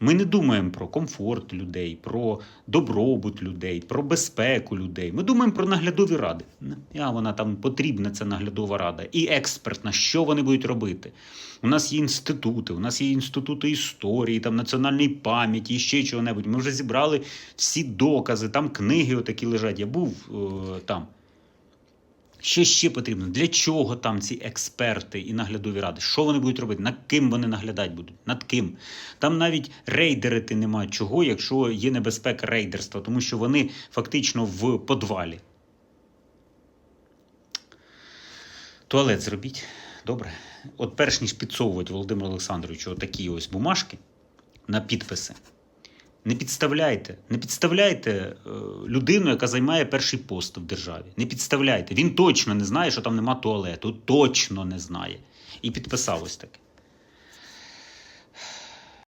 Ми не думаємо про комфорт людей, про добробут людей, про безпеку людей. Ми думаємо про наглядові ради. А вона там потрібна, ця наглядова рада, і експертна, що вони будуть робити. У нас є інститути, у нас є інститути історії, там національної пам'яті, і ще чого-небудь. Ми вже зібрали всі докази, там книги отакі лежать. Я був е, там. Що ще потрібно? Для чого там ці експерти і наглядові ради? Що вони будуть робити? Над ким вони наглядати будуть? Над ким? Там навіть рейдерити немає чого, якщо є небезпека рейдерства, тому що вони фактично в подвалі. Туалет зробіть. Добре. От перш ніж підсовувати Володимиру Олександровичу такі ось бумажки на підписи. Не підставляйте, не підставляйте е, людину, яка займає перший пост в державі. Не підставляйте. Він точно не знає, що там нема туалету. Точно не знає. І підписав ось таке.